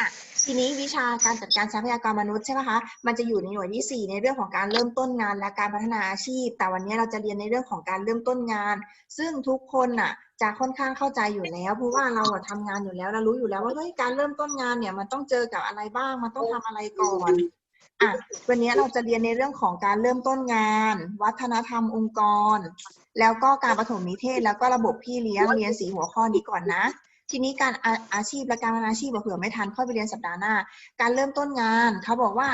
อะทีนี้วิชาการจัดการทรัพยากรมนุษย์ใช่ไหมคะ มันจะอยู่ในหน่วยที่ 4 ในเรื่องของการเริ่มต้นงานและการพัฒนาอาชีพ แต่วันนี้เราจะเรียนในเรื่องของการเริ่มต้นงาน ซึ่งทุกคนน่ะจะค่อนข้างเข้าใจอยู่แล้ว เพราะว่าเราอะทำงานอยู่แล้วเรารู้อยู่แล้วว่าเฮ้ยการเริ่มต้นงานเนี่ยมันต้องเจอกับอะไรบ้าง มันต้องทำอะไรก่อนอะวันนี้เราจะเรียนในเรื่องของการเริ่มต้นงาน วัฒนธรรมองค์กร แล้วก็การปฐมนิเทศ แล้วก็ระบบพี่เลี้ยงเรียนสีหัวข้อนี้ก่อนนะ ทีนี้การอาอาชีพและการพัฒนาอาชีพเผื่อไม่ทันค่อยไปเรียนสัปดาห์หน้า การเริ่มต้นงานเขาบอกว่า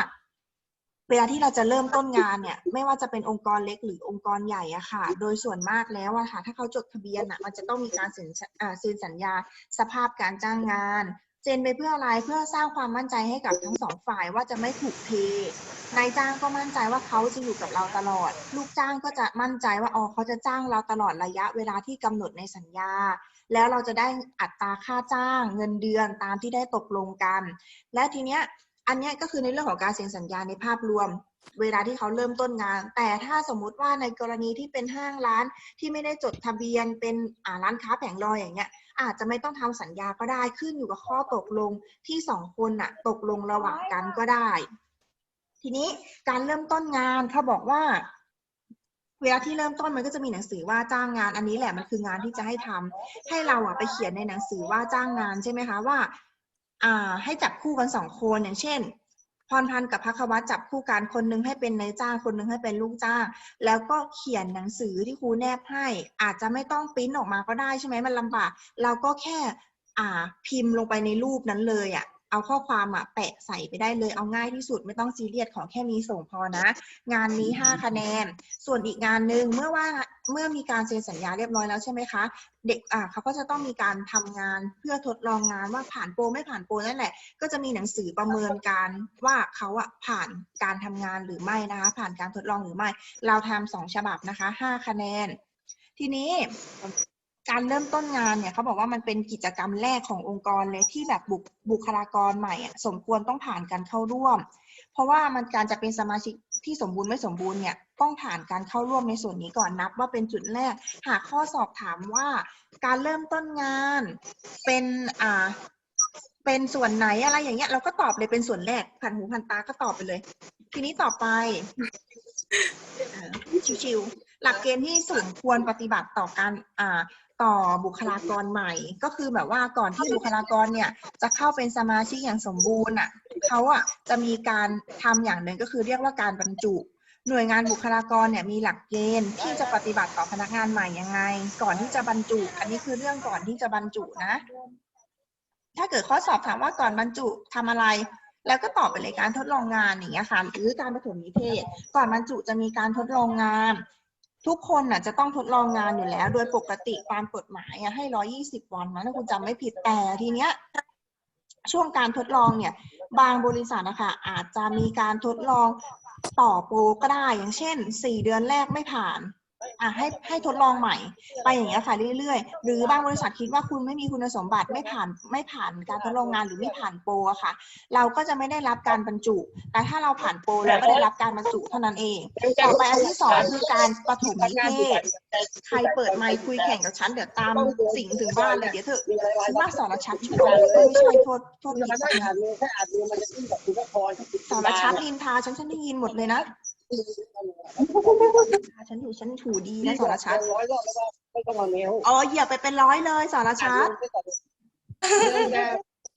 เวลาที่เราจะเริ่มต้นงานเนี่ย ไม่ว่าจะเป็นองค์กรเล็กหรือองค์กรใหญ่อะค่ะ โดยส่วนมากแล้วอะค่ะ ถ้าเขาจดทะเบียนอะมันจะต้องมีการเซ็นอ่าเซ็นสัญญา สภาพการจ้างงานเซ็นไปเพื่ออะไรเพื่อสร้างความมั่นใจให้กับทั้งสองฝ่ายว่าจะไม่ถูกเทนายจ้างก็มั่นใจว่าเขาจะอยู่กับเราตลอด ลูกจ้างก็จะมั่นใจว่าอ๋อเขาจะจ้างเราตลอดระยะเวลาที่กำหนดในสัญญา แล้วเราจะได้อัตราค่าจ้างเงินเดือนตามที่ได้ตกลงกัน และทีเนี้ยอันนี้ก็คือในเรื่องของการเซ็นสัญญาในภาพรวม เวลาที่เขาเริ่มต้นงาน แต่ถ้าสมมุติว่าในกรณีที่เป็นห้างร้านที่ไม่ได้จดทะเบียนเป็นอ่าร้านค้าแผงลอยอย่างเงี้ยอาจจะไม่ต้องทำสัญญาก็ได้ขึ้นอยู่กับข้อตกลงที่สองคนน่ะตกลงระหว่างกันก็ได้ ทีนี้การเริ่มต้นงานเขาบอกว่า เวลาที่เริ่มต้นมันก็จะมีหนังสือว่าจ้างงานอันนี้แหละมันคืองานที่จะให้ทำให้เราอะไปเขียนในหนังสือว่าจ้างงานใช่ไหมคะว่า อ่า ให้จับคู่กันสองคนอย่างเช่นพรพันธ์กับพักวัตจับคู่กันคนนึงให้เป็นนายจ้างคนนึงให้เป็นลูกจ้าง แล้วก็เขียนหนังสือที่ครูแนบให้ อาจจะไม่ต้องปริ้นออกมาก็ได้ใช่ไหมมันลำบากเราก็แค่อ่าพิมพ์ลงไปในรูปนั้นเลยอะ เอาข้อความอะแปะใส่ไปได้เลยเอาง่ายที่สุดไม่ต้องซีเรียสขอแค่มีส่งพอนะ งานนี้ 5 คะแนน ส่วนอีกงานหนึ่งเมื่อว่าเมื่อมีการเซ็นสัญญาเรียบร้อยแล้วใช่ไหมคะ เด็กอ่าเขาก็จะต้องมีการทำงานเพื่อทดลองงานว่าผ่านโปรไม่ผ่านโปรนั่นแหละ ก็จะมีหนังสือประเมินการว่าเขาอะผ่านการทำงานหรือไม่นะคะ ผ่านการทดลองหรือไม่ เราทำสองฉบับนะคะห้าคะแนน ทีนี้ การเริ่มต้นงานเนี่ยเขาบอกว่ามันเป็นกิจกรรมแรกขององค์กรเลยที่แบบบุคบุคลากรใหม่สมควรต้องผ่านการเข้าร่วม เพราะว่ามันการจะเป็นสมาชิกที่สมบูรณ์ไม่สมบูรณ์เนี่ยต้องผ่านการเข้าร่วมในส่วนนี้ก่อนนับ ว่าเป็นจุดแรก หากข้อสอบถามว่าการเริ่มต้นงานเป็นอ่าเป็นส่วนไหนอะไรอย่างเงี้ยเราก็ตอบเลยเป็นส่วนแรกผ่านหูผ่านตาก็ตอบไปเลย ทีนี้ต่อไปชิวๆหลักเกณฑ์ที่สมควรปฏิบัติต่อการอ่า ต่อบุคลากรใหม่ ก็คือแบบว่าก่อนที่บุคลากรเนี่ยจะเข้าเป็นสมาชิกอย่างสมบูรณ์อะเขาอะจะมีการทำอย่างหนึ่งก็คือเรียกว่าการบรรจุ หน่วยงานบุคลากรเนี่ยมีหลักเกณฑ์ที่จะปฏิบัติต่อพนักงานใหม่ยังไง ก่อนที่จะบรรจุ อันนี้คือเรื่องก่อนที่จะบรรจุนะ ถ้าเกิดข้อสอบถามว่าก่อนบรรจุทำอะไรแล้วก็ตอบไปเลยการทดลองงานอย่างเงี้ยค่ะหรือการปฐมนิเทศ ก่อนบรรจุจะมีการทดลองงาน ทุกคนน่ะจะต้องทดลองงานอยู่แล้ว โดยปกติตามกฎหมายให้ร้อยี่สิบวันนะถ้าคุณจำไม่ผิดแต่ทีเนี้ยช่วงการทดลองเนี่ย บางบริษัทนะคะอาจจะมีการทดลองต่อโปรก็ได้อย่างเช่นสี่เดือนแรกไม่ผ่าน อะให้ให้ทดลองใหม่ ไปอย่างเงี้ยค่ะเรื่อยๆ หรือบางบริษัทคิดว่าคุณไม่มีคุณสมบัติไม่ผ่านไม่ผ่านการทดลองงานหรือไม่ผ่านโปรอะค่ะ เราก็จะไม่ได้รับการบรรจุ แต่ถ้าเราผ่านโปรเราก็ได้รับการบรรจุเท่านั้นเอง ต่อไปอันที่สองคือการปฐมนิเทศ ใครเปิดไมค์คุยแข่งกับฉันเดี๋ยวตามสิงถึงบ้านเลยเดี๋ยวเถอะฉันว่าสารชัดชัวร์ไม่ใช่โทษโทษคือผิมันดไม่อ่านเลยถ้าอ่านลยมันจะขึ้นกับคุณพรสารชัดนินทาฉันฉันได้ยินหมดเลยนะ ฉันอยู่ฉันถูดีนะสารชัดร้อยรอบแล้วก็ไม่ต้องเอาเลี้ยอ๋อเหยียบไปเป็นร้อยเลยสารชัด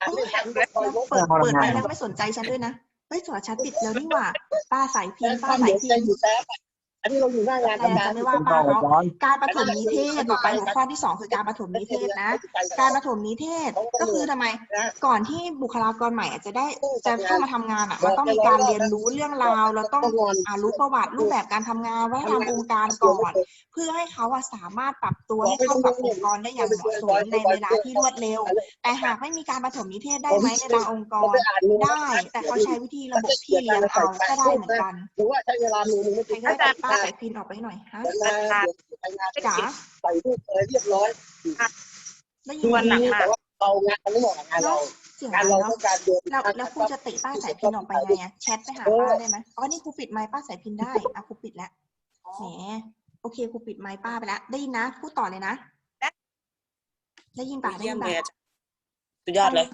อ่านไม่ทันก็คอยแล้วลบเปิดเปิดไปแล้วไม่สนใจฉันด้วยนะเฮ้ยสารชัดปิดแล้วนี่หว่าป้าสายพินป้าสายเดี๋ยวพิจะมพ์ อยู่แป๊บอันนี้เราอยู่หน้างานแต่ทำงานจะไม่ว่าป้าเขาการปฐมนิเทศต่อไปหัวข้อที่สองคือการปฐมนิเทศนะ การปฐมนิเทศก็คือทำไม ก่อนที่บุคลากรใหม่อาจจะได้จะเข้ามาทำงานอะมันต้องมีการเรียนรู้เรื่องราวเราต้องอ่ารู้ประวัติรูปแบบการทำงานวัฒนธรรมองค์การก่อน เพื่อให้เขาอะสามารถปรับตัวให้เข้ากับองค์กรได้อย่างเหมาะสมในเวลาที่รวดเร็ว แต่หากไม่มีการปฐมนิเทศได้ไหมในบางองค์กรไปอ่านได้ แต่เขาใช้วิธีระบบพี่เลี้ยงเอาก็ได้เหมือนกันหรือว่าใช้เวลาหนึ่งนึงไม่ใครถึงก็ได้ป้าใส่พินออกไปหน่อยฮะงานไปงานจ๋าใส่รูปอะไรเรียบร้อยได้ยิคืนอไหมวันหนักแต่ว่าเรางานไม่เหมาะกับงานเราเสียงงาดันงเราเนาะต้องการเดินแล้วแล้วครูจะติป้าสายพินออกไปไงอะแชทไปหาป้าได้ไหมอ๋อนี่ครูปิดไมค์ป้าสายพินได้อะครูปิดแล้วแหมโอเคครูปิดไมค์ป้าไปแล้วได้ยินนะพูดต่อเลยนะได้ยินป่ะได้เยี่ยิยมนเลยป่ะอาจารย์สุดยอดเลย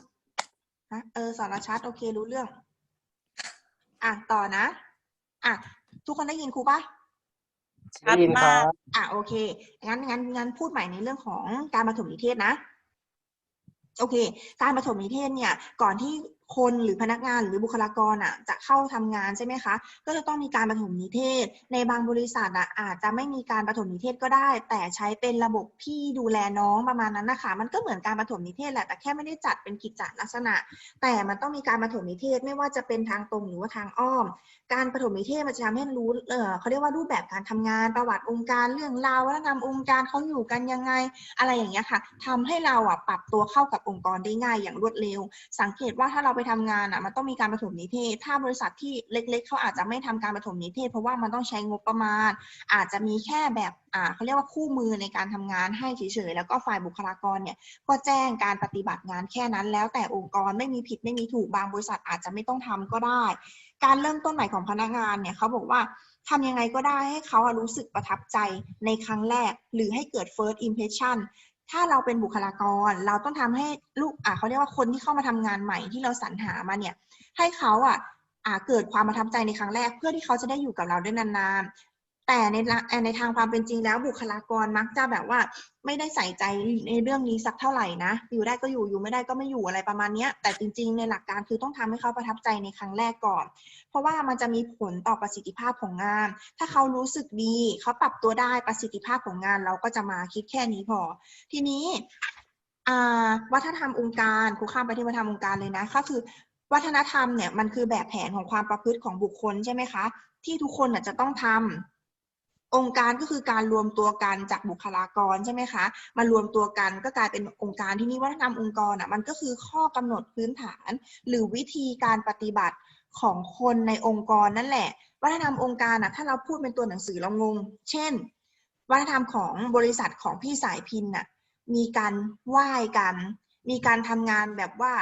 นะเออสอนชัดโอเครู้เรื่อง อะต่อนะ อะ ทุกคนได้ยินครูปะ ชัดมาก อะโอเค งั้นงั้นงั้นพูดใหม่ในเรื่องของการปฐมนิเทศนะ โอเค การปฐมนิเทศเนี่ย ก่อนที่คนหรือพนักงานหรือบุคลากรอะจะเข้าทำงานใช่ไหมคะ ก็จะต้องมีการปฐมนิเทศ ในบางบริษัทอะอาจจะไม่มีการปฐมนิเทศก็ได้ แต่ใช้เป็นระบบที่ดูแลน้องประมาณนั้นนะคะ มันก็เหมือนการปฐมนิเทศแหละแต่แค่ไม่ได้จัดเป็นกิจจลักษณะ แต่มันต้องมีการปฐมนิเทศไม่ว่าจะเป็นทางตรงหรือว่าทางอ้อม การปฐมนิเทศมันจะทำให้รู้เออเขาเรียกว่ารูปแบบการทำงานประวัติองค์การเรื่องราววัฒนธรรมองค์การเขาอยู่กันยังไง อะไรอย่างเงี้ยค่ะทำให้เราอะปรับตัวเข้ากับองค์กรได้ง่ายอย่างรวดเร็ว สังเกตว่าถ้าเราไปทำงานอะมันต้องมีการปฐมนิเทศ ถ้าบริษัทที่เล็ก ๆเขาอาจจะไม่ทำการปฐมนิเทศ เพราะว่ามันต้องใช้งบประมาณ อาจจะมีแค่แบบอ่าเขาเรียกว่าคู่มือในการทำงานให้เฉยๆแล้วก็ฝ่ายบุคลากรเนี่ยก็แจ้งการปฏิบัติงานแค่นั้นแล้วแต่องค์กรไม่มีผิดไม่มีถูกบางบริษัทอาจจะไม่ต้องทำก็ได้ การเริ่มต้นใหม่ของพนักงานเนี่ยเขาบอกว่าทำยังไงก็ได้ให้เขารู้สึกประทับใจในครั้งแรก หรือให้เกิด first impression ถ้าเราเป็นบุคลากร เราต้องทำให้ลูกอะเขาเรียกว่าคนที่เข้ามาทำงานใหม่ที่เราสรรหามาเนี่ย ให้เขาอะอ่าเกิดความประทับใจในครั้งแรกเพื่อที่เขาจะได้อยู่กับเราได้นานๆ แต่ในในทางความเป็นจริงแล้วบุคลากรมักจะแบบว่า ไม่ได้ใส่ใจในเรื่องนี้สักเท่าไหร่นะ อยู่ได้ก็อยู่อยู่ไม่ได้ก็ไม่อยู่อะไรประมาณนี้แต่จริง ๆ ในหลักการคือต้องทำให้เขาประทับใจในครั้งแรกก่อน เพราะว่ามันจะมีผลต่อประสิทธิภาพของงาน ถ้าเขารู้สึกดีเขาปรับตัวได้ประสิทธิภาพของงาน เราก็จะมาคิดแค่นี้พอ ทีนี้วัฒนธรรมองค์การครูข้ามไปที่วัฒนธรรมองค์การเลยนะก็คือวัฒนธรรมเนี่ยมันคือแบบแผนของความประพฤติของบุคคลใช่ไหมคะ ที่ทุกคนจะต้องทำ องค์การก็คือการรวมตัวกันจากบุคลากรใช่ไหมคะมารวมตัวกันก็กลายเป็นองค์การที่นี่วัฒนธรรมองค์กรอะมันก็คือข้อกำหนดพื้นฐาน หรือวิธีการปฏิบัติของคนในองค์กรนั่นแหละ วัฒนธรรมองค์การอะถ้าเราพูดเป็นตัวหนังสือเรางง เช่น วัฒนธรรมของบริษัทของพี่สายพินน่ะมีการไหว้กัน มีการทำงานแบบว่า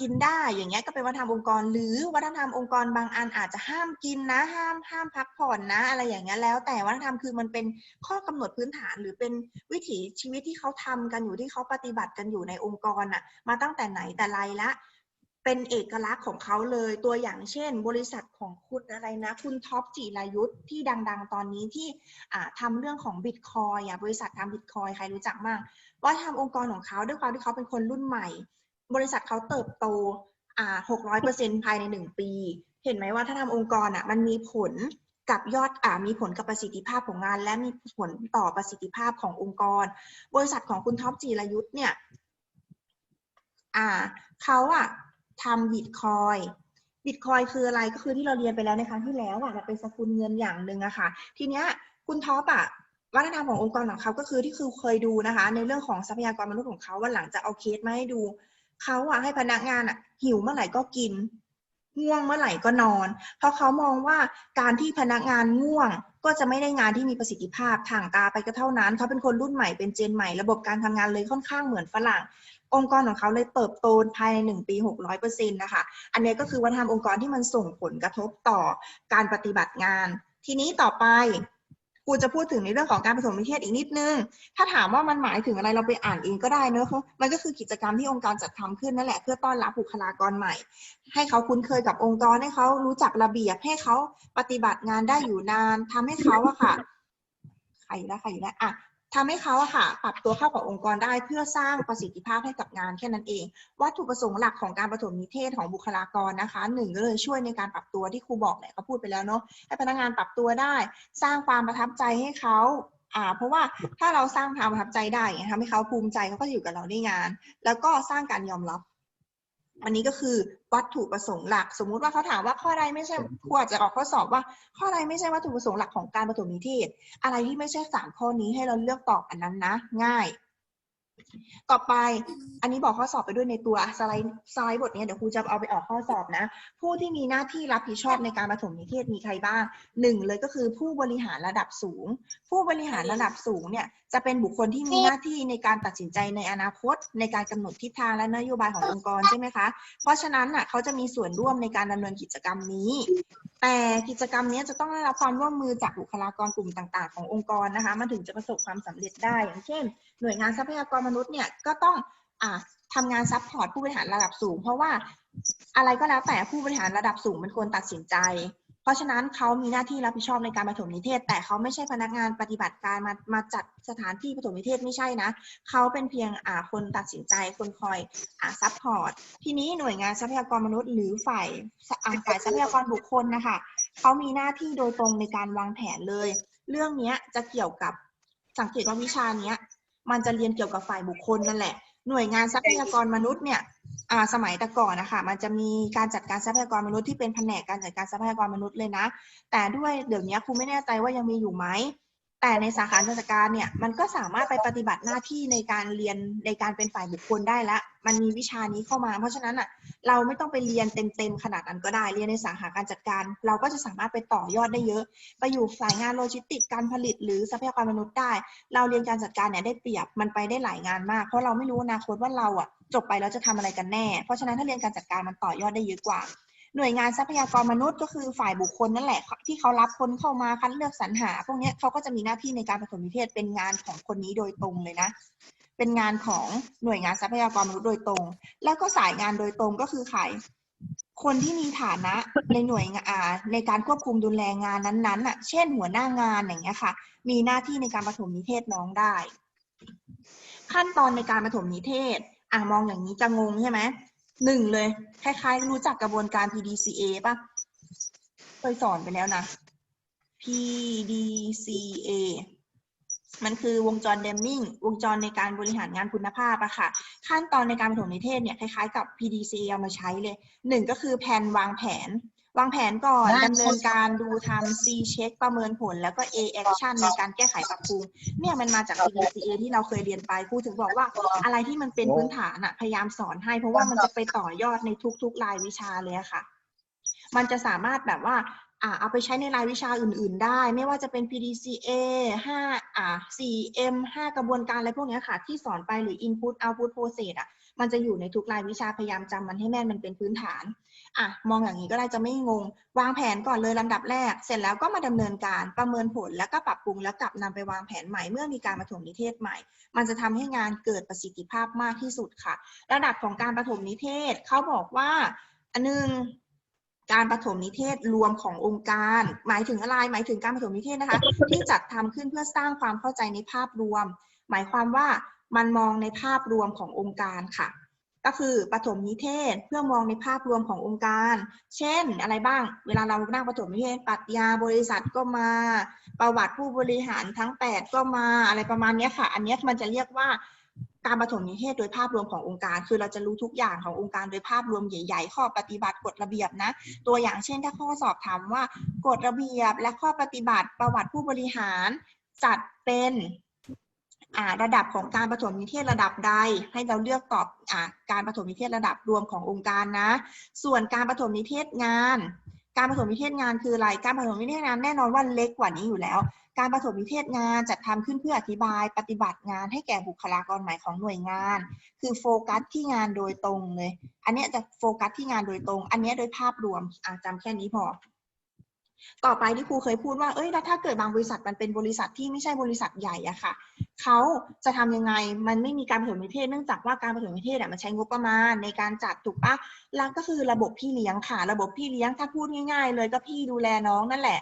กินได้อย่างเงี้ยก็เป็นวัฒนธรรมองค์กร หรือวัฒนธรรมองค์กรบางอันอาจจะห้ามกินนะห้ามห้ามพักผ่อนนะ อะไรอย่างเงี้ยแล้วแต่วัฒนธรรมคือมันเป็นข้อกำหนดพื้นฐานหรือเป็นวิถีชีวิตที่เขาทำกันอยู่ที่เขาปฏิบัติกันอยู่ในองค์กรน่ะมาตั้งแต่ไหนแต่ไรละเป็นเอกลักษณ์ของเขาเลยตัวอย่างเช่น บริษัทของคุณอะไรนะ คุณท็อปจิรายุทธที่ดัง ๆ ตอนนี้ที่อ่าทำเรื่องของบิตคอยอะบริษัททำบิตคอยใครรู้จักบ้างว่าทำองค์กรของเขาด้วยความที่เขาเป็นคนรุ่นใหม่ บริษัทเขาเติบโตอ่าหกร้อยเปอร์เซ็นภายในหนึ่งปี เห็นไหมว่าถ้าทำองค์กรอะมันมีผลกับยอดอ่ามีผลกับประสิทธิภาพของงาน และมีผลต่อประสิทธิภาพขององค์กร บริษัทของคุณท็อปจีรยุทธ์เนี่ยอ่าเขาอะทำบิตคอยบิตคอยคืออะไรก็คือที่เราเรียนไปแล้วในครั้งที่แล้วอะมันเป็นสกุลเงินอย่างหนึ่งอะค่ะ ทีเนี้ยคุณท็อปอะวัฒนธรรมขององค์กรของเขาก็คือที่คือเคยดูนะคะ ในเรื่องของทรัพยากรมนุษย์ของเขาว่าหลังจะเอาเคสมาให้ดู เขาอะให้พนักงานอะหิวเมื่อไหร่ก็กิน ง่วงเมื่อไหร่ก็นอน เพราะเขามองว่าการที่พนักงานง่วงก็จะไม่ได้งานที่มีประสิทธิภาพทางตาไปก็เท่านั้น เขาเป็นคนรุ่นใหม่เป็นเจนใหม่ระบบการทำงานเลยค่อนข้างเหมือนฝรั่ง องค์กรของเขาเลยเติบโตภายในหนึ่งปีหกร้อยเปอร์เซ็นต์นะคะ อันนี้ก็คือวัฒนธรรมองค์กรที่มันส่งผลกระทบต่อการปฏิบัติงาน ทีนี้ต่อไป กูจะพูดถึงในเรื่องของการผสมนิเทศอีกนิดนึง ถ้าถามว่ามันหมายถึงอะไรเราไปอ่านเองก็ได้เนอะมันก็คือกิจกรรมที่องค์กรจัดทำขึ้นนั่นแหละเพื่อต้อนรับบุคลากรใหม่ ให้เขาคุ้นเคยกับองค์กรให้เขารู้จักระเบียบให้เขาปฏิบัติงานได้อยู่นานทำให้เขาอะค่ะใครละใครอยู่ละอะ ทำให้เขาอะค่ะปรับตัวเข้ากับองค์กรได้เพื่อสร้างประสิทธิภาพให้กับงานแค่นั้นเอง วัตถุประสงค์หลักของการปฐมนิเทศของบุคลากรนะคะหนึ่งก็เลยช่วยในการปรับตัวที่ครูบอกแหละก็พูดไปแล้วเนาะให้พนักงานปรับตัวได้ สร้างความประทับใจให้เขาอ่าเพราะว่าถ้าเราสร้างความประทับใจได้ทำให้เขาภูมิใจเขาก็อยู่กับเราได้งาน แล้วก็สร้างการยอมรับ อันนี้ก็คือวัตถุประสงค์หลัก สมมุติว่าเขาถามว่าข้อใดไม่ใช่ครูอาจจะออกข้อสอบว่า ข้อใดไม่ใช่วัตถุประสงค์หลักของการปฐมนิเทศ อะไรที่ไม่ใช่สามข้อนี้ให้เราเลือกตอบอันนั้นนะ ง่าย ต่อไปอันนี้บอกข้อสอบไปด้วยในตัวสไลด์สไลด์บทนี้เดี๋ยวครูจะเอาไปออกข้อสอบนะ ผู้ที่มีหน้าที่รับผิดชอบในการปฐมนิเทศมีใครบ้างหนึ่งเลยก็คือผู้บริหารระดับสูง ผู้บริหารระดับสูงเนี่ยจะเป็นบุคคลที่มีหน้าที่ในการตัดสินใจในอนาคต ในการกำหนดทิศทางและนโยบายขององค์กรใช่ไหมคะเพราะฉะนั้นน่ะเขาจะมีส่วนร่วมในการดำเนินกิจกรรมนี้ แต่กิจกรรมนี้จะต้องได้รับความร่วมมือจากบุคลากรกลุ่มต่าง ๆ ขององค์กรนะคะมันถึงจะประสบความสำเร็จได้อย่างเช่นหน่วยงานทรัพยากรมนุษย์เนี่ยก็ต้องอทำงานซัพพอร์ตผู้บริหารระดับสูง เพราะว่าอะไรก็แล้วแต่ผู้บริหารระดับสูงมันควรตัดสินใจ เพราะฉะนั้นเขามีหน้าที่รับผิดชอบในการปฐมนิเทศ แต่เขาไม่ใช่พนักงานปฏิบัติการมามาจัดสถานที่ปฐมนิเทศไม่ใช่นะเขาเป็นเพียงคนตัดสินใจคนคอยอ่าซัพพอร์ตทีนี้หน่วยงานทรัพยากรมนุษย์ หรือฝ่ายฝ่ายทรัพยากรบุคคลนะคะเขามีหน้าที่โดยตรงในการวางแผนเลย เรื่องนี้จะเกี่ยวกับสังเกตว่าวิชานี้ มันจะเรียนเกี่ยวกับฝ่ายบุคคลนั่นแหละ หน่วยงานทรัพยากรมนุษย์เนี่ยสมัยแต่ก่อนนะคะมันจะมีการจัดการทรัพยากรมนุษย์ที่เป็นแผนกการจัดการทรัพยากรมนุษย์เลยนะ แต่ด้วยเดี๋ยวนี้ครูไม่แน่ใจว่ายังมีอยู่ไหม แต่ในสาขาราชการเนี่ยมันก็สามารถไปปฏิบัติหน้าที่ในการเรียนในการเป็นฝ่ายบุคคลได้ละมันมีวิชานี้เข้ามา เพราะฉะนั้นอะเราไม่ต้องไปเรียนเต็มๆขนาดนั้นก็ได้เรียนในสาขาการจัดการ เราก็จะสามารถไปต่อยอดได้เยอะ ไปอยู่สายงานโลจิสติกการผลิต หรือทรัพยากรมนุษย์ได้ เราเรียนการจัดการเนี่ยได้เปรียบมันไปได้หลายงานมาก เพราะเราไม่รู้อนาคตว่าเราอะจบไปแล้วจะทำอะไรกันแน่ เพราะฉะนั้นถ้าเรียนการจัดการมันต่อยอดได้เยอะกว่า หน่วยงานทรัพยากรมนุษย์ก็คือฝ่ายบุคคลนั่นแหละ ที่เขารับคนเข้ามาคัดเลือกสรรหา พวกนี้เขาก็จะมีหน้าที่ในการปฐมนิเทศเป็นงานของคนนี้โดยตรงเลยนะ เป็นงานของหน่วยงานทรัพยากรมนุษย์โดยตรง แล้วก็สายงานโดยตรงก็คือใครคนที่มีฐานะในหน่วยงานในการควบคุมดูแลงานนั้นๆอะ เช่นหัวหน้างานอย่างเงี้ยค่ะ มีหน้าที่ในการปฐมนิเทศน้องได้ ขั้นตอนในการปฐมนิเทศ อะมองอย่างนี้จะงงใช่ไหม หนึ่งเลย คล้ายๆ รู้จักกระบวนการ PDCA ป่ะ เคยสอนไปแล้วนะ PDCA มันคือวงจรเดมมิงวงจรในการบริหารงานคุณภาพอะค่ะ ขั้นตอนในการปฐมนิเทศเนี่ย คล้ายๆ กับ PDCA เอามาใช้เลยหนึ่งก็คือแผนวางแผน วางแผนก่อนดำเนินการดูทำ C check ประเมินผล แล้วก็ A action ในการแก้ไขปรับปรุงเนี่ยมันมาจาก PDCA ที่เราเคยเรียนไปครูถึงบอกว่าอะไรที่มันเป็นพื้นฐานอะพยายามสอนให้ เพราะว่ามันจะไปต่อยอดในทุกๆรายวิชาเลยอะค่ะ มันจะสามารถแบบว่าอ่าเอาไปใช้ในรายวิชาอื่น ๆ ได้ ไม่ว่าจะเป็น PDCA 5อ่า 4M 5 กระบวนการอะไรพวกเนี้ยค่ะ ที่สอนไปหรือ Input Output Process อะ มันจะอยู่ในทุกรายวิชาพยายามจำมันให้แม่นมันเป็นพื้นฐาน อะมองอย่างนี้ก็ได้จะไม่งง วางแผนก่อนเลยลำดับแรก เสร็จแล้วก็มาดำเนินการประเมินผลแล้วก็ปรับปรุงแล้วกลับนำไปวางแผนใหม่เมื่อมีการปฐมนิเทศใหม่ มันจะทำให้งานเกิดประสิทธิภาพมากที่สุดค่ะ ระดับของการปฐมนิเทศเขาบอกว่าอันหนึงการปฐมนิเทศรวมขององค์การ หมายถึงอะไรหมายถึงการปฐมนิเทศนะคะ ที่จัดทำขึ้นเพื่อสร้างความเข้าใจในภาพรวม หมายความว่ามันมองในภาพรวมขององค์การค่ะ ก็คือปฐมนิเทศเพื่อมองในภาพรวมขององค์การ เช่นอะไรบ้าง เวลาเรานั่งปฐมนิเทศปรัชญาบริษัทก็มา ประวัติผู้บริหารทั้ง 8 ก็มาอะไรประมาณนี้ค่ะ อันนี้มันจะเรียกว่าการปฐมนิเทศโดยภาพรวมขององค์การ คือเราจะรู้ทุกอย่างขององค์การโดยภาพรวมใหญ่ ๆ ข้อปฏิบัติกฎระเบียบนะ ตัวอย่างเช่น ถ้าข้อสอบถามว่ากฎระเบียบและข้อปฏิบัติประวัติผู้บริหารจัดเป็น ระดับของการปฐมนิเทศระดับใด ให้เราเลือกตอบอ่าการปฐมนิเทศระดับรวมขององค์การนะ ส่วนการปฐมนิเทศงาน การปฐมนิเทศงานคืออะไร การปฐมนิเทศงานแน่นอนว่าเล็กกว่านี้อยู่แล้ว การปฐมนิเทศงานจัดทำขึ้นเพื่ออธิบาย ปฏิบัติงานให้แก่บุคลากรใหม่ของหน่วยงาน คือโฟกัสที่งานโดยตรงเลย อันนี้จะโฟกัสที่งานโดยตรง อันนี้โดยภาพรวมอะจำแค่นี้พอ ต่อไปที่ครูเคยพูดว่า เอ้ยแล้วถ้าเกิดบางบริษัทมันเป็นบริษัทที่ไม่ใช่บริษัทใหญ่อะค่ะ เขาจะทำยังไง มันไม่มีการปฐมนิเทศ เนื่องจากว่าการปฐมนิเทศอะมันใช้งบประมาณในการจัดถูกปะแล้วก็คือระบบพี่เลี้ยงค่ะ ระบบพี่เลี้ยงถ้าพูดง่าย ๆ เลยก็พี่ดูแลน้องนั่นแหละ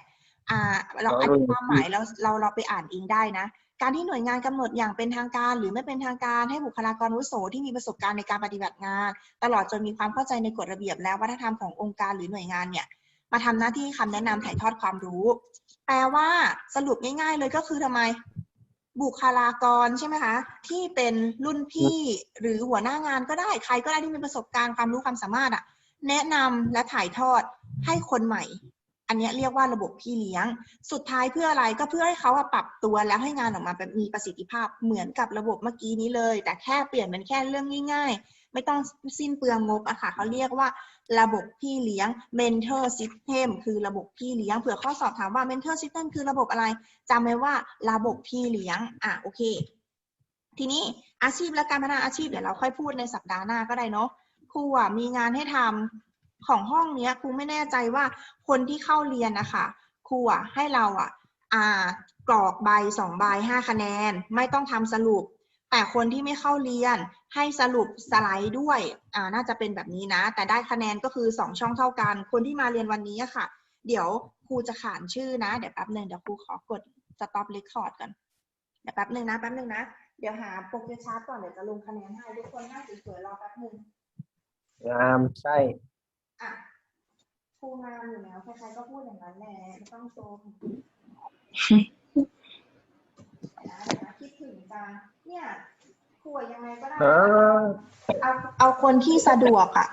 อ่า เราอธิความหมายแล้วเราเราไปอ่านเองได้นะการที่หน่วยงานกำหนดอย่างเป็นทางการ หรือไม่เป็นทางการให้บุคลากรวุโสที่มีประสบการณ์ในการปฏิบัติงาน ตลอดจนมีความเข้าใจในกฎระเบียบและวัฒนธรรมขององค์การหรือหน่วยงานเนี่ย มาทำหน้าที่คำแนะนำถ่ายทอดความรู้ แปลว่าสรุปง่ายๆเลยก็คือทำไม บุคลากรใช่ไหมคะที่เป็นรุ่นพี่หรือหัวหน้างานก็ได้ใครก็ได้ที่มีประสบการณ์ความรู้ความสามารถอะแนะนำและถ่ายทอดให้คนใหม่ อันนี้เรียกว่าระบบพี่เลี้ยง สุดท้ายเพื่ออะไรก็เพื่อให้เขาปรับตัวแล้วให้งานออกมาแบบมีประสิทธิภาพเหมือนกับระบบเมื่อกี้นี้เลย แต่แค่เปลี่ยนเป็นแค่เรื่องง่าย ๆ ไม่ต้องสิ้นเปลืองงบอะค่ะเขาเรียกว่า ระบบพี่เลี้ยง mentor system คือระบบพี่เลี้ยงเผื่อข้อสอบถามว่า mentor system คือระบบอะไรจำไว้ว่าระบบพี่เลี้ยงอะโอเค ทีนี้อาชีพและการพัฒนาอาชีพเดี๋ยวเราค่อยพูดในสัปดาห์หน้าก็ได้เนาะครูอะมีงานให้ทำของห้องเนี้ยครูไม่แน่ใจว่าคนที่เข้าเรียนนะคะครูอะให้เราอะอ่ากรอกใบสองใบห้าคะแนน ไม่ต้องทำสรุป แต่คนที่ไม่เข้าเรียน ให้สรุปสไลด์ด้วยอ่าน่าจะเป็นแบบนี้นะ แต่ได้คะแนนก็คือสองช่องเท่ากัน คนที่มาเรียนวันนี้อะค่ะ เดี๋ยวครูจะขานชื่อนะ เดี๋ยวแป๊บหนึ่งเดี๋ยวครูขอกด stop record ก่อน เดี๋ยวแป๊บหนึ่งนะแป๊บหนึ่งนะ เดี๋ยวหาโปรแกรมชาร์ตก่อน เดี๋ยวจะลงคะแนนให้ทุกคนนั่งสวยๆรอแป๊บหนึ่งงามใช่อะครูงามอยู่แล้วใครๆก็พูดอย่างนั้นแหละไม่ต้องโชว์นะเดี๋ยวนะคิดถึงจังเนี่ย ครูอะยังไงก็ได้เออเอาเอาคนที่สะดวกอะ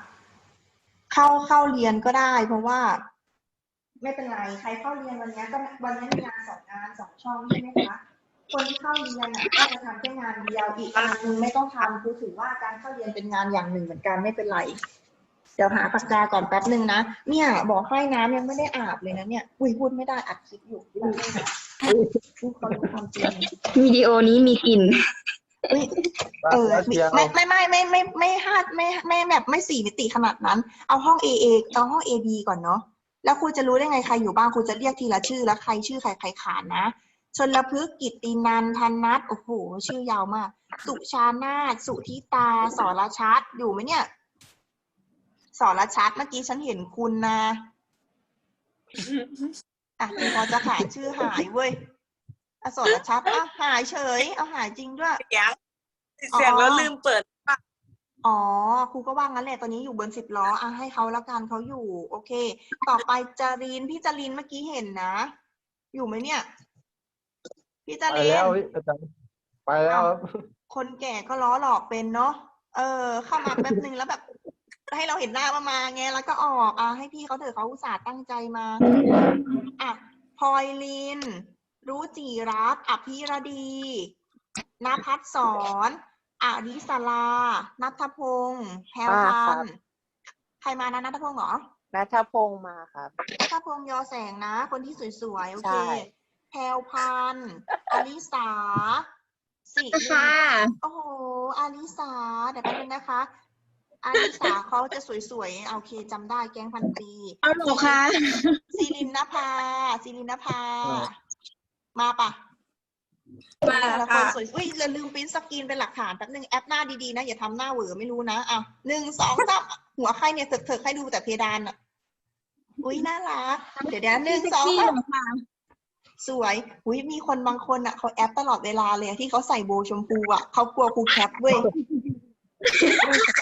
เข้าเข้าเรียนก็ได้ เพราะว่า ไม่เป็นไรใครเข้าเรียนวันเนี้ยก็วันนี้มีงานสองงานสองช่องใช่ไหมคะคนที่เข้าเรียนอะก็จะทำแค่งานเดียวอีกงานหนึ่งไม่ต้องทำคือถือว่าการเข้าเรียนเป็นงานอย่างหนึ่งเหมือนกันไม่เป็นไรเดี๋ยวหาปากกาก่อนแป๊บหนึ่งนะ เนี่ย บอกให้น้ำยังไม่ได้อาบเลยนะเนี่ย อุ้ยพูดไม่ได้อัดคลิปอยู่พูดไม่ได้พูดเขารู้ความจริงวิดีโอนี้มีกลิ่นอุ๊ย เออเดียวไม่ไม่ไม่ไม่ไม่ไม่ห้าไม่ไม่แบบไม่สี่มิติขนาดนั้น เอาห้อง A A เอาห้อง A B ก่อนเนาะแล้วครูจะรู้ได้ไงใครอยู่บ้างครูจะเรียกทีละชื่อแล้วใครชื่อใครใครขานนะชนละพฤกษ์กิตตินันทันนัทโอ้โหชื่อยาวมาก สุชานาถสุธิตาสรชัดอยู่ไหมเนี่ยสรชัดเมื่อกี้ฉันเห็นคุณนะอะคุณพอจะขานชื่อหายเว้ย อสรชัดอะหายเฉย เอาหายจริงด้วย เสียงเสียงแล้วลืมเปิด อ๋อ ครูก็ว่างั้นแหละ ตอนนี้อยู่บนสิบล้อ อะให้เขาละกันเขาอยู่ โอเค ต่อไปจารินพี่จารินเมื่อกี้เห็นนะ อยู่ไหมเนี่ย พี่จาไปรินแล้วพี่อาจารย์ไปแล้วครับคนแก่ก็ล้อหลอกเป็นเนาะ เออ เข้ามาแป๊บนึงแล้วแบบ ให้เราเห็นหน้ามามาไง แล้วก็ออก อะให้พี่เขาเถอะเขาอุตส่าห์ตั้งใจมา อะพลอยลิน รู้จีรัตน์อภิรดี นภัสสอนอริสลา นัทพงศ์แพรวมาพัครับนธ์ใครมานะนัทพงศ์เหรอ นัทพงศ์มาครับ นัทพงศ์ยอแสงนะ คนที่สวยๆ โอเคใช่แพรวพันธ์อลิสาสิริค่ะโอ้โหอาลิสา เดี๋ยวแป๊บนึงนะคะ อาลิสาเขาจะสวยๆ โอเคจำได้แก๊งพันปีเอาหรอคะซิลินนภาซิลินนภา มาปะมาแต่ละคนค่ะสวยอุ้ยอย่าลืมปริ้นสกรีนเป็นหลักฐานแป๊บนึงแอปหน้าดีๆนะ อย่าทำหน้าเหวอไม่รู้นะอะหนึ่งสองสามหัวใครเนี่ยเถิกๆให้ดูแต่เพดานอะอุ้ยน่ารัก เดี๋ยวเดี๋ยวหนึ่งสองสามสวยอุ้ยมีคนบางคนอะเขาแอปตลอดเวลาเลยอะที่เขาใส่โบว์ชมพูอะเขากลัวครูแคปเว้ย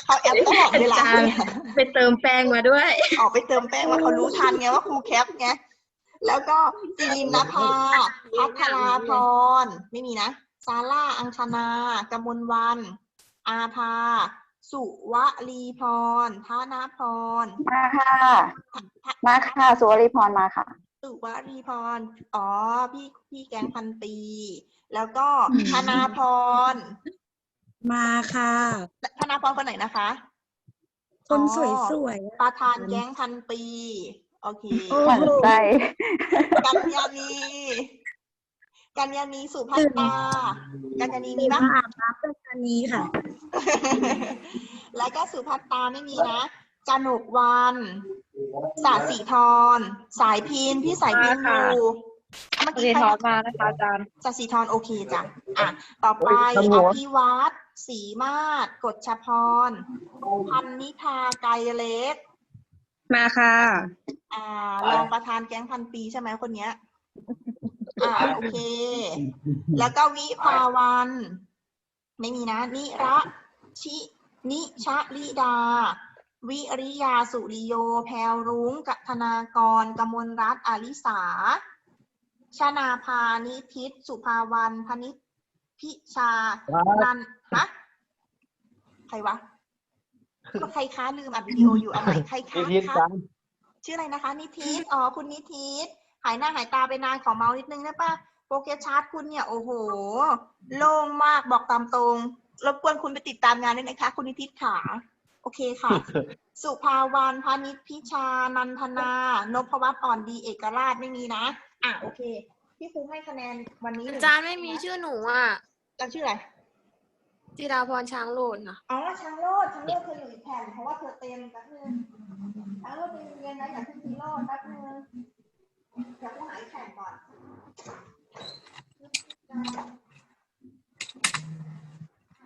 เขาแอปตลอดเวลาเลยอะไปเติมแป้งมาด้วยออกไปเติมแป้งว่าเขารู้ทันไงว่าครูแคปไง แล้วก็จีนนภาพัทราพร ไม่มีนะ ซาร่า อังคณากมลวัน อาภา สุวลีพรธนพร มาค่ะ มาค่ะ สุวริพรมาค่ะ สุวลีพร อ๋อ พี่พี่แกงพันปี แล้วก็ธนาพร มาค่ะธนาพรคนไหนนะคะ คนสอ๋วยอสวยประธานแก๊งพันปี โอเคหมั่นใจ กัญญานีกัญญานีสุภัตตากัญญานีมีปะอาบน้ำเป็นอันนี้ค่ะ แล้วก็สุภัตตาไม่มีนะกนกวันสาสีทรสายพินพี่สายพินอยู่เมื่อกี้ใครมานะคะอาจารย์สาสีทรโอเคจ้ะอะต่อไปโอ้ยทำหัอวภิวัตรศรีมาศกฎชพรพันนิพาไกรเล็ก มาค่ะ อ่ารองประธานแก๊งพันปีใช่ไหมคนเนี้ย อ่าโอเค แล้วก็วิภาวัน ไม่มีนะ นิระชินิชะลิดา วิริยาสุริโย แพรรุ้งกัธนากรกมลรัตน์อาลิสา ชนาภานิทิตสุภาวันพนิพิชานันฮะใครวะ ใครคะลืมอัดวิดีโออยู่เอาใหม่ใครคะพี่ทิศคะกันชื่ออะไรนะคะ นิทิศอ๋อคุณนิทิศหายหน้าหายตาไปนานขอเมาส์นิดนึงได้ปะโปรเกชาร์ตคุณเนี่ยโอ้โห โล่งมากบอกตามตรงรบกวนคุณไปติดตามงานด้วยนะคะ คุณนิทิศขาโอเคค่ะ สุภาวันพานิชพิชา นันทนา นพวัฒน์อ่อนดีเอกราชไม่มีนะ อะโอเค พี่ครูให้คะแนนวันนี้หนึ่งอาจารย์ไม่มีชื่อหนูอะแล้วชื่ออะไร จิราพรช้างโลดค่ะอ๋อช้างโลดช้างโลดเธออยู่อีกแผ่นเพราะว่าเธอเต็มแป๊บนึงช้างโลดเป็นเรียนนะอย่าเพิ่งทีโลดแป๊บนึงเดี๋ยวกูหาอีกแผ่นก่อน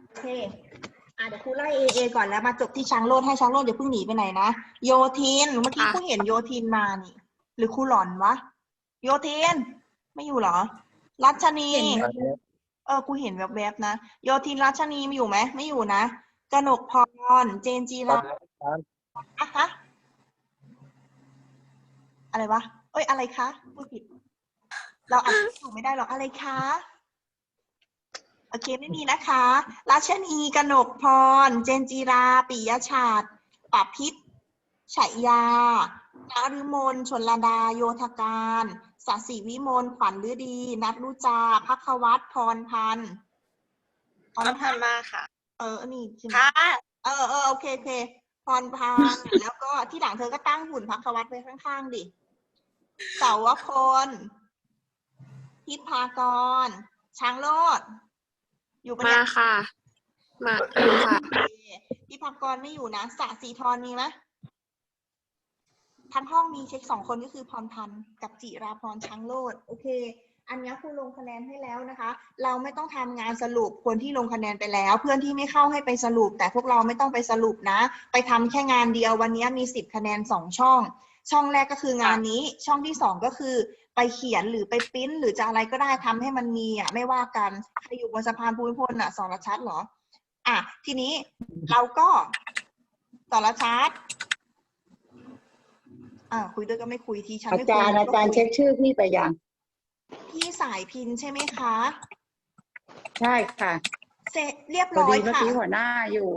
โอเคอะเดี๋ยวครูเอก่อนแล้วมาจบที่ช้างโลดให้ช้างโลดอย่าเพิ่งหนีไปไหนนะโยทินเมื่อกี้ค่ะกูเห็นโยทินมานี่ หรือครูหลอนวะโยทินไม่อยู่เหรอ รัชนี เห็นไหมอันนี้เออ กูเห็นแวบๆนะ โยทินรัชนีมีอยู่ไหม ไม่อยู่นะ กนกพร เจนจีราอะคะ อะไรวะ เอ้ย อะไรคะพูดผิด เราอ่านถูกไม่ได้หรอก อะไรคะ โอเค ไม่มีนะคะราชนี กนกพร เจนจีราปิยชาติปรับพิษชัยยา นารุมนชนลดา โยธการ สศิวิมลขวัญฤดี นัทรุจาพักวัตรพรพันธ์พรน้ำพัพันนธ์มาค่ะ เอออันนี้ใช่ไหมค่ะเออเออโอเคโอเคพรพันธ์แล้วก็ที่หลังเธอก็ตั้งหุ่นพักวัตรไว้ข้างๆ ดิ เสาวพลทิพากร ช้างโลด อยู่ปะมาเนี่ยค่ะ มาอยู่ค่ะโอเคทิพากรไม่อยู่นะสะสีทรมีไหม ทั้งห้องมีเช็คสองคนก็คือพรพันธ์กับจิราพรช้างโลดโอเค อันนี้ครูลงคะแนนให้แล้วนะคะ เราไม่ต้องทำงานสรุปคนที่ลงคะแนนไปแล้ว เพื่อนที่ไม่เข้าให้ไปสรุป แต่พวกเราไม่ต้องไปสรุปนะ ไปทำแค่งานเดียววันนี้มีสิบคะแนนสองช่อง ช่องแรกก็คืองานนี้ ช่องที่สองก็คือไปเขียนหรือไปปริ้นหรือจะอะไรก็ได้ทำให้มันมีอะไม่ว่ากันใครอยู่บนสะพานภูมิพลอะสรชัดเหรอ อะทีนี้เราก็สรชัด อ่าคุยด้วยก็ไม่คุยทีฉันอาไม่คุยจารย์ก็อาจารย์คุเช็คชื่อพี่ไปยังพี่สายพินใช่ไหมคะใช่ค่ะเสร็จเรียบพอร้อยดีเมื่อค่ะ กี้หัวหน้าอยู่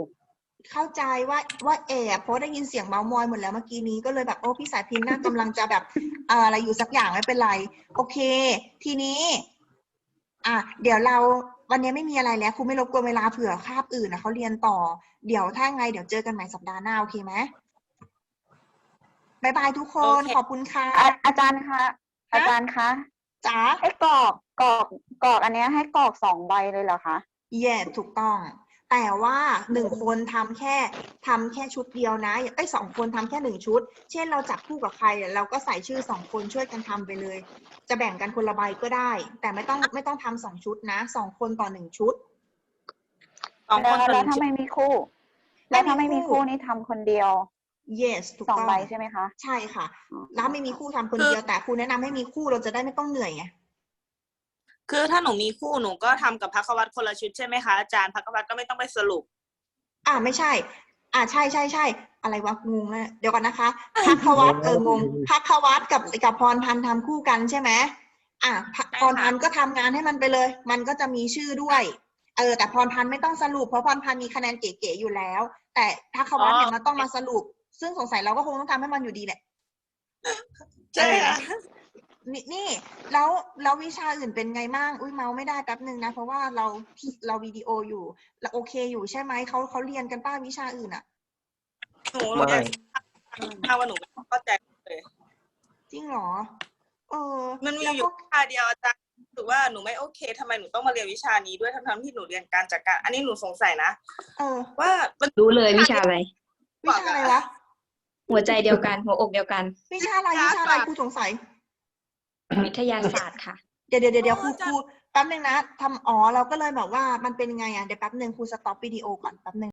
เข้าใจว่าว่าแอบเพราะได้ยินเสียงเมาส์มอยหมดแล้วเมื่อกี้นี้ก็เลยแบบโอ้พี่สายพินน่ากำลังจะแบบ เอ่ออะไรอยู่สักอย่างไม่เป็นไร โอเค ทีนี้ อะเดี๋ยวเราวันนี้ไม่มีอะไรแล้วครูไม่รบกวนเวลาเผื่อคาบอื่นนะเขาเรียนต่อ เดี๋ยวถ้าไงเดี๋ยวเจอกันใหม่สัปดาห์หน้าโอเคไหมบายบายทุกคน โอเค ขอบคุณค่ะอาอาจารย์คะอาจารย์คะจ๋าไอ้กรอกกรอกกรอกอันเนี้ยให้กรอกสองใบเลยเหรอคะเย่ถูกต้อง แต่ว่าหนึ่งคนทำแค่ทำแค่ชุดเดียวนะไอ้ยสองคนทำแค่หนึ่งชุด เช่นเราจับคู่กับใครอะเราก็ใส่ชื่อสองคนช่วยกันทำไปเลย จะแบ่งกันคนละใบก็ได้ แต่ไม่ต้องไม่ต้องทำสองชุดนะสองคนต่อหนึ่งชุด สองแล้ควนต่อหแล้วนึ่งถ้าชุด ไม่มีคู่ไม่แล้วถ้ามีไม่มีคู่คู่นี่ทำคนเดียว yes ถูกสองต้องใบใช่ไหมคะใช่ค่ะอ๋อแล้วไม่มีคู่ทำคนเดียวแต่ครูแนะนำให้มีคู่เราจะได้ไม่ต้องเหนื่อยไง คือถ้าหนูมีคู่หนูก็ทำกับพักวัตรคนละชุดใช่ไหมคะอาจารย์พักวัตรก็ไม่ต้องไปสรุป อ่าไม่ใช่ อ่าใช่ใช่ใช่อะไรวะงงแล้วเดี๋ยวก่อนนะคะพักวัตรเอองงพักวัตรกับกับพรพันธ์ทำคู่กันใช่ไหมอะพใช่พค่ะ รพันธ์ก็ทำงานให้มันไปเลย มันก็จะมีชื่อด้วยเออแต่พรพันธ์ไม่ต้องสรุปเพราะพรพันธ์มีคะแนนเก๋ๆอยู่แล้ว แต่พักวัตรเนี่ยมันต้องมาสรุป ซึ่งสงสัยเราก็คงต้องทำให้มันอยู่ดีแหละใช่ค่ะนี่นี่แล้วแล้ววิชาอื่นเป็นไงบ้างอุ้ยเมาไม่ได้แป๊บหนึ่งนะ เพราะว่าเราเราวิดีโออยู่แล้วโอเคอยู่ใช่ไหมเขาเขาเรียนกันป้าวิชาอื่นอะหนูหนูไม่ยังถ้าว่าหนูไม่เข้าใจเลยจริงเหรอเออมันมีแล้วอยู่ก็วิชาเดียวอาจารย์รู้สึกว่าหนูไม่โอเคทำไมหนูต้องมาเรียนวิชานี้ด้วยทั้งๆที่หนูเรียนการจัดการ อันนี้หนูสงสัยนะเออว่ามันรู้เลยวิชาอะไรวิชาอะไรวะ หัวใจเดียวกัน หัวอกเดียวกัน วิชาอะไรวิชาอะไรครูสงสัย วิทยาศาสตร์ค่ะ เดี๋ยวเดี๋ยวเดี๋ยวเดี๋ยวครูเออครูแป๊บหนึ่งนะทำอ๋อเราก็เลยแบบว่ามันเป็นไงอะเดี๋ยวแป๊บหนึ่งครูสต็อปวิดีโอก่อนแป๊บหนึ่ง